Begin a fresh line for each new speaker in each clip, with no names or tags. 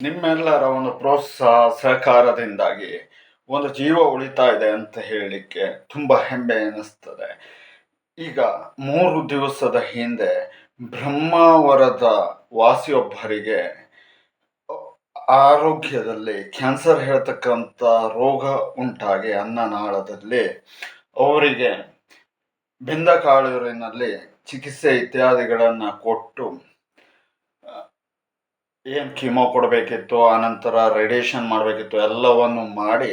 ನಿಮ್ಮೆಲ್ಲರ ಒಂದು ಪ್ರೋತ್ಸಾಹ ಸಹಕಾರದಿಂದಾಗಿ ಒಂದು ಜೀವ ಉಳಿತಾ ಇದೆ ಅಂತ ಹೇಳಲಿಕ್ಕೆ ತುಂಬ ಹೆಮ್ಮೆ ಅನ್ನಿಸ್ತದೆ ಈಗ ಮೂರು ದಿವಸದ ಹಿಂದೆ ಬ್ರಹ್ಮಾವರದ ವಾಸಿಯೊಬ್ಬರಿಗೆ ಆರೋಗ್ಯದಲ್ಲಿ ಕ್ಯಾನ್ಸರ್ ಹೇಳ್ತಕ್ಕಂಥ ರೋಗ ಉಂಟಾಗಿ ಅನ್ನನಾಳದಲ್ಲಿ ಅವರಿಗೆ ಬೆಂದಕಾಳೂರಿನಲ್ಲಿ ಚಿಕಿತ್ಸೆ ಇತ್ಯಾದಿಗಳನ್ನು ಕೊಟ್ಟು ಏನು ಕೀಮೋ ಕೊಡಬೇಕಿತ್ತು ಆನಂತರ ರೇಡಿಯೇಷನ್ ಮಾಡಬೇಕಿತ್ತು, ಎಲ್ಲವನ್ನು ಮಾಡಿ,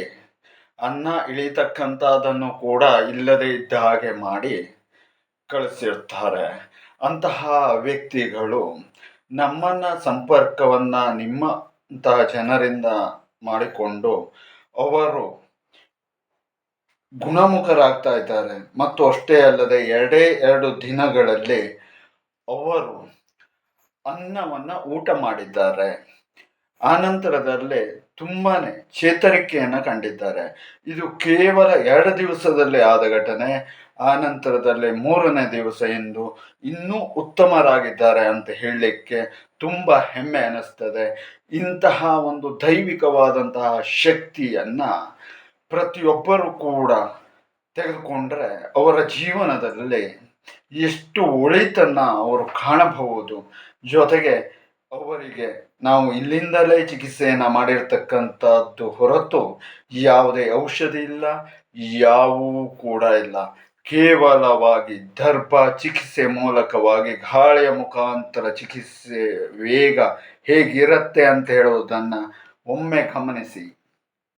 ಅನ್ನ ಇಳಿತಕ್ಕಂಥದ್ದನ್ನು ಕೂಡ ಇಲ್ಲದೆ ಇದ್ದ ಹಾಗೆ ಮಾಡಿ ಕಳಿಸಿರ್ತಾರೆ. ಅಂತಹ ವ್ಯಕ್ತಿಗಳು ನಮ್ಮನ್ನ ಸಂಪರ್ಕವನ್ನ ನಿಮ್ಮಂತಹ ಜನರಿಂದ ಮಾಡಿಕೊಂಡು ಅವರು ಗುಣಮುಖರಾಗ್ತಾ ಇದ್ದಾರೆ. ಮತ್ತು ಅಷ್ಟೇ ಅಲ್ಲದೆ ಎರಡೇ ಎರಡು ದಿನಗಳಲ್ಲಿ ಅವರು ಅನ್ನವನ್ನ ಊಟ ಮಾಡಿದ್ದಾರೆ. ಆನಂತರದಲ್ಲೇ ತುಂಬಾನೇ ಚೇತರಿಕೆಯನ್ನು ಕಂಡಿದ್ದಾರೆ. ಇದು ಕೇವಲ ಎರಡು ದಿವಸದಲ್ಲಿ ಆದ ಘಟನೆ, ಆನಂತರದಲ್ಲಿ ಮೂರನೇ ದಿವಸ ಎಂದು ಇನ್ನೂ ಉತ್ತಮರಾಗಿದ್ದಾರೆ ಅಂತ ಹೇಳಲಿಕ್ಕೆ ತುಂಬ ಹೆಮ್ಮೆ ಅನ್ನಿಸ್ತದೆ ಇಂತಹ ಒಂದು ದೈವಿಕವಾದಂತಹ ಶಕ್ತಿಯನ್ನ ಪ್ರತಿಯೊಬ್ಬರೂ ಕೂಡ ತೆಗೆದುಕೊಂಡ್ರೆ ಅವರ ಜೀವನದಲ್ಲಿ ಎಷ್ಟು ಒಳಿತನ್ನ ಅವರು ಕಾಣಬಹುದು. ಜೊತೆಗೆ ಅವರಿಗೆ ನಾವು ಇಲ್ಲಿಂದಲೇ ಚಿಕಿತ್ಸೆಯನ್ನು ಮಾಡಿರ್ತಕ್ಕಂಥದ್ದು ಹೊರತು ಯಾವುದೇ ಔಷಧಿ ಇಲ್ಲ, ಯಾವುವೂ ಕೂಡ ಇಲ್ಲ. ಕೇವಲವಾಗಿ ದರ್ಭ ಚಿಕಿತ್ಸೆ ಮೂಲಕವಾಗಿ ಗಾಳಿಯ ಮುಖಾಂತರ ಚಿಕಿತ್ಸೆ ವೇಗ ಹೇಗಿರುತ್ತೆ ಅಂತ ಹೇಳುವುದನ್ನು ಒಮ್ಮೆ ಗಮನಿಸಿ.